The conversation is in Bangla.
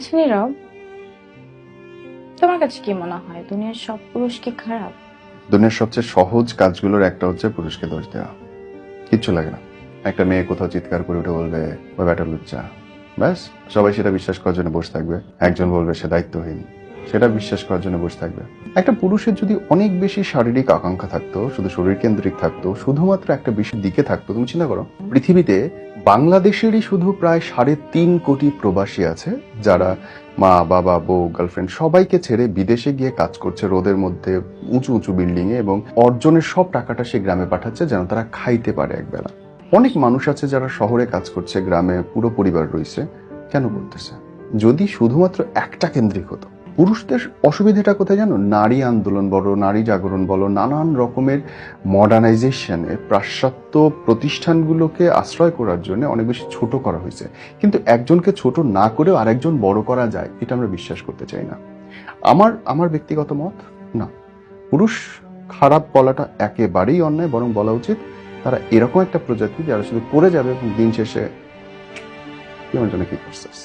আচ্ছা নীরব তোমার কাছে কি মনে হয়, দুনিয়ার সব পুরুষ কি খারাপ? দুনিয়ার সবচেয়ে সহজ কাজগুলোর একটা হচ্ছে পুরুষকে দোষ দেওয়া। কিচ্ছু লাগে না। একটা মেয়ে কোথাও চিৎকার করে উঠে বলবে, ওই লুচ্চা। ব্যাস, সবাই সেটা বিশ্বাস করার জন্য বসে থাকবে। একজন বলবে, সে দায়িত্বহীন। সেটা বিশ্বাস করার জন্য বসে থাকবে। একটা পুরুষের যদি অনেক বেশি শারীরিক আকাঙ্ক্ষা থাকতো, শুধু শরীর কেন্দ্রিক থাকতো, শুধুমাত্র একটা বিষয়ের দিকে থাকতো, তুমি চিন্তা করো, পৃথিবীতে বাংলাদেশেরই শুধু প্রায় সাড়ে তিন কোটি প্রবাসী আছে, যারা মা, বাবা, বউ গার্লফ্রেন্ড সবাইকে ছেড়ে বিদেশে গিয়ে কাজ করছে রোদের মধ্যে উঁচু উঁচু বিল্ডিং এ এবং অর্জনের সব টাকাটা সে গ্রামে পাঠাচ্ছে যেন তারা খাইতে পারে একবেলা। অনেক মানুষ আছে যারা শহরে কাজ করছে, গ্রামে পুরো পরিবার রয়েছে। কেন করতেছে? যদি শুধুমাত্র একটা কেন্দ্রিক হতো। পুরুষদের অসুবিধাটা কোথায় জানো? নারী আন্দোলন বলো, নারী জাগরণ বলো, নানান রকমের মডার্নাইজেশনে পাশ্চাত্য প্রতিষ্ঠানগুলোকে আশ্রয় করার জন্য অনেক বেশি ছোট করা হয়েছে। কিন্তু একজনকে ছোট না করেও আরেকজন বড় করা যায়, এটা আমরা বিশ্বাস করতে চাই না। আমার আমার ব্যক্তিগত মত, না। পুরুষ খারাপ বলাটা একেবারেই অন্যায়, বরং বলা উচিত তারা এরকম একটা প্রজাতি যারা শুধু করে যাবে এবং দিন শেষে কি আমার জন্য কি করছিস